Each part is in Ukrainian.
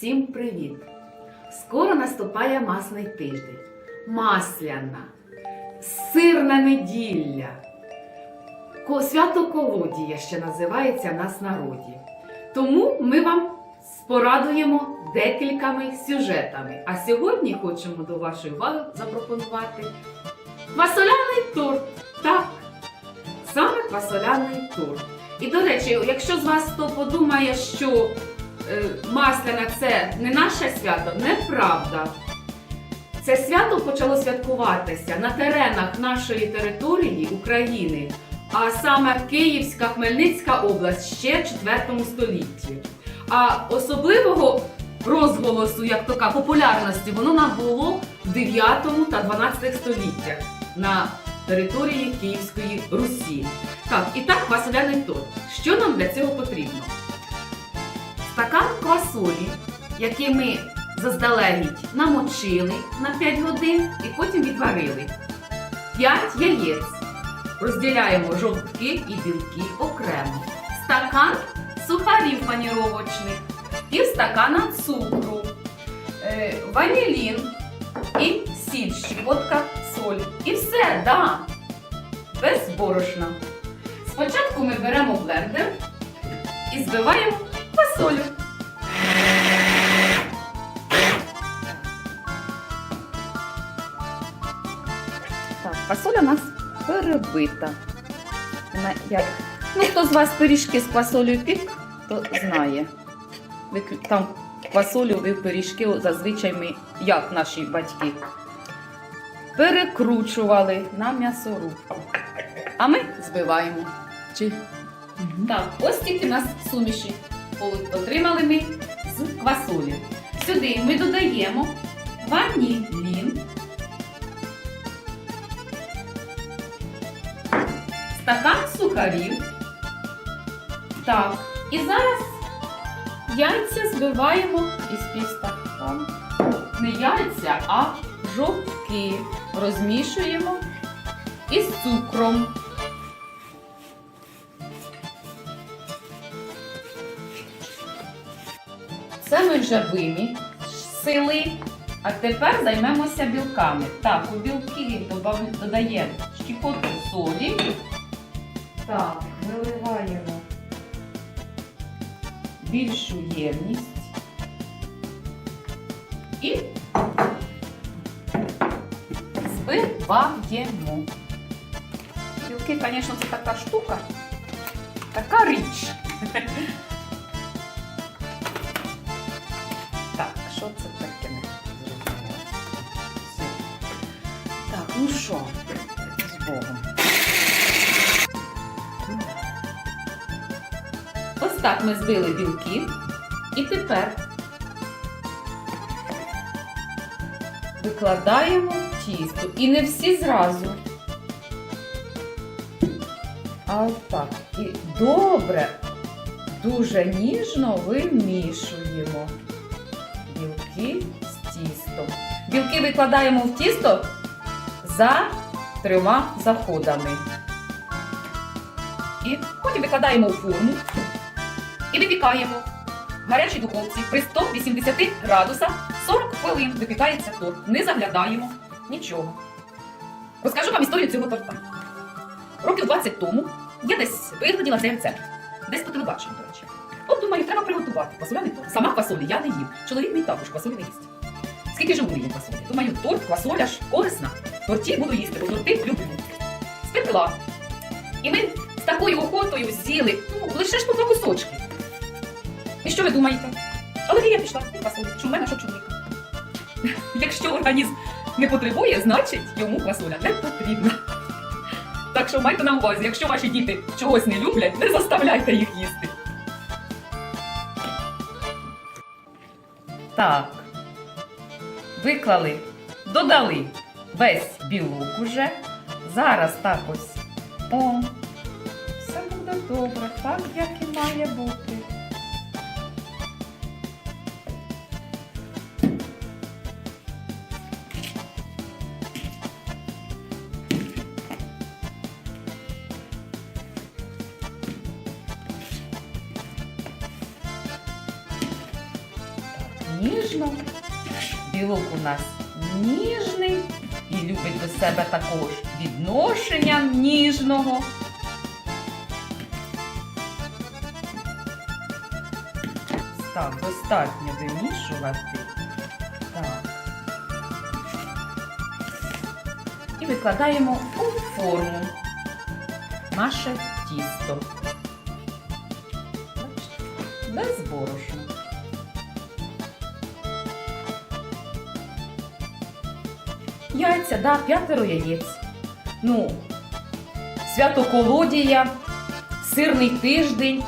Всім привіт! Скоро наступає масний тиждень, масляна, сирна неділя. Свято Колодія ще називається в нас народі. Тому ми вам порадуємо декількома сюжетами. А сьогодні хочемо до вашої уваги запропонувати квасоляний торт. Так, саме квасоляний торт. І до речі, якщо з вас хто подумає, що масляна це не наше свято, неправда. Це свято почало святкуватися на теренах нашої території України, а саме Київська Хмельницька область ще в 4 столітті. А особливого розголосу, як така популярності, воно набуло в 9 та 12 століттях на території Київської Русі. Так, і так квасоляний торт. Що нам для цього потрібно? Стакан квасолі, який ми заздалегідь намочили на 5 годин і потім відварили. 5 яєць. Розділяємо жовтки і білки окремо. Стакан сухарів паніровочних, пів стакана цукру, е, ванілін і сіль, щепотка солі. І все, да, без борошна. Спочатку ми беремо блендер і збиваємо фасолю. Так, фасоля у нас перебита. Вона як... Ну, хто з вас пиріжки з квасолею пік, то знає. Там квасолю пиріжки зазвичай ми, як наші батьки, перекручували на м'ясорубку. А ми збиваємо. Чи так, ось тільки у нас суміші отримали ми з квасолі. Сюди ми додаємо ванілін, стакан сухарів. Так, і зараз яйця збиваємо із півстакану. Не яйця, а жовтки розмішуємо із цукром. Це ми вже вимісили. А тепер займемося білками. Так, у білки додаємо щепотку солі. Так, виливаємо більшу ємність. І збиваємо. Білки, звісно, це така штука, така річ. Що це таке? Так, ну що, з Богом. Ось так ми збили білки. І тепер викладаємо тісто. І не всі зразу. А отак. І добре, дуже ніжно вимішуємо Білки викладаємо в тісто за трьома заходами. І потім викладаємо у форму і випікаємо в гарячій духовці при 180 градусах 40 хвилин випікається торт. Не заглядаємо нічого. Розкажу вам історію цього торта. Років 20 тому я десь вигляділа цей рецепт. Десь по телебаченню, до речі. От думаю, треба приготувати квасоляний торт. Сама квасолі я не їм. Чоловік мій також квасолі не їсть. Скільки живу їм квасолі? Думаю, торт, квасоля ж корисна. Торті буду їсти, бо торти люблю. Спекла. І ми з такою охотою з'їли ну, лише ж по два кусочки. І що ви думаєте? Алергія пішла від квасолі. Що в мене, що чоловіка. Якщо організм не потребує, значить йому квасоля не потрібна. Так що майте на увазі, якщо ваші діти чогось не люблять, не заставляйте їх їсти. Так. Виклали, додали весь білок уже. Зараз так ось. О, все буде добре, так як і має бути. ніжно. Білок у нас ніжний і любить до себе також відношення ніжного. Так, достатньо вимішувати. Так. І викладаємо у форму наше тісто. Без борошна. Яйця, да, п'ятеро яєць. Ну, святоколодія, сирний тиждень.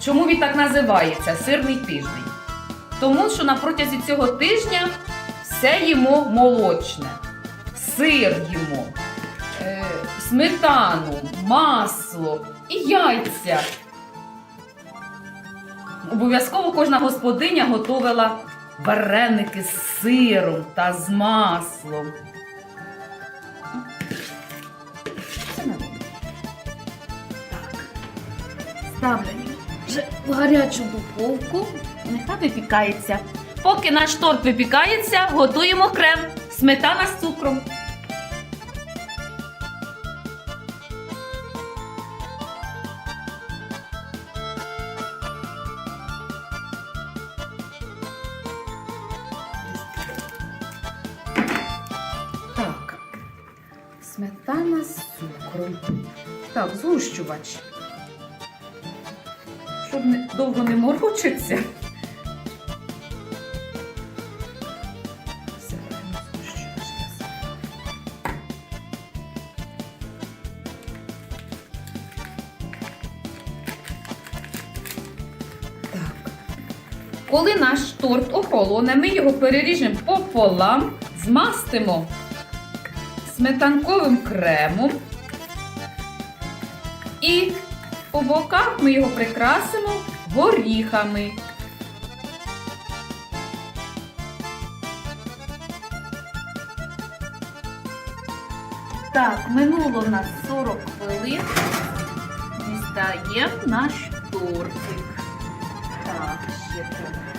Чому він так називається сирний тиждень? Тому що на протязі цього тижня все їмо молочне. Сир їмо, е, сметану, масло і яйця. Обов'язково кожна господиня готувала вареники з сиром та з маслом. Ставлю вже в гарячу духовку. Нехай випікається. Поки наш торт випікається, готуємо крем. Сметана з цукром. Так. Сметана з цукром. Так, згущувач. Щоб довго не морочиться. Коли наш торт охолоне, ми його переріжемо пополам, змастимо сметанковим кремом. І по боках ми його прикрасимо горіхами. Так, минуло у нас 40 хвилин. Дістаємо наш тортик. Так, ще треба.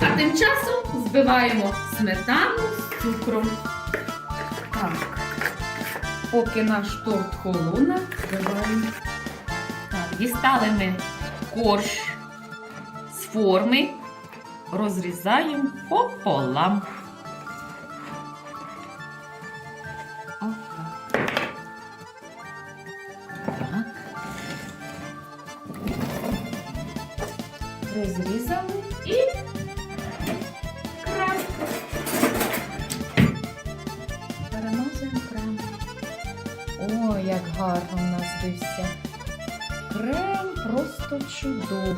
А тим часом збиваємо сметану з цукром. Так. Поки наш торт холоне, збиваємо. Так, дістали ми корж з форми, розрізаємо пополам. Розрізали просто чудово.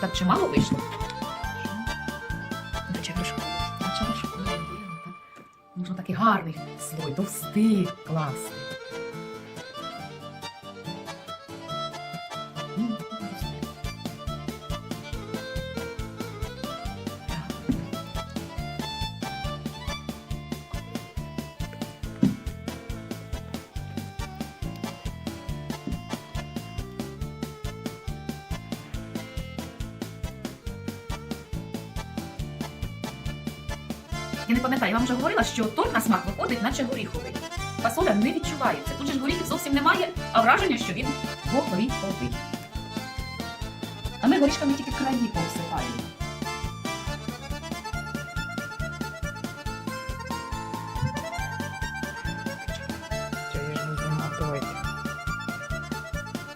Так чимало вийшло? Наче вершково. Наче вершково. Можна такий гарний слой, товстий, класний. Я не пам'ятаю, я вам вже говорила, що торт на смак виходить, наче горіховий. Фасоля не відчувається. Тут же ж горіхів зовсім немає, а враження, що він горіховий. А ми горішками тільки краї повсипаємо.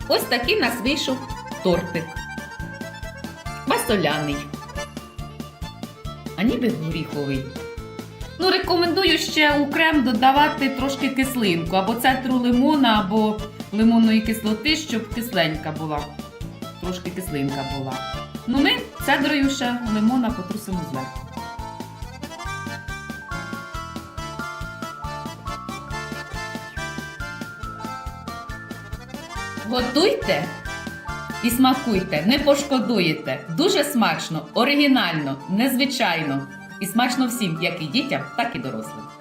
Ось такий в нас вийшов тортик. Масоляний. А ніби горіховий. Ну, рекомендую ще у крем додавати трошки кислинку, або цетру лимона, або лимонної кислоти, щоб кисленька була. Трошки кислинка була. Ну, ми цедрою ще лимона потрусимо зверху. Готуйте і смакуйте, не пошкодуєте. Дуже смачно, оригінально, незвичайно. І смачно всім, як і дітям, так і дорослим.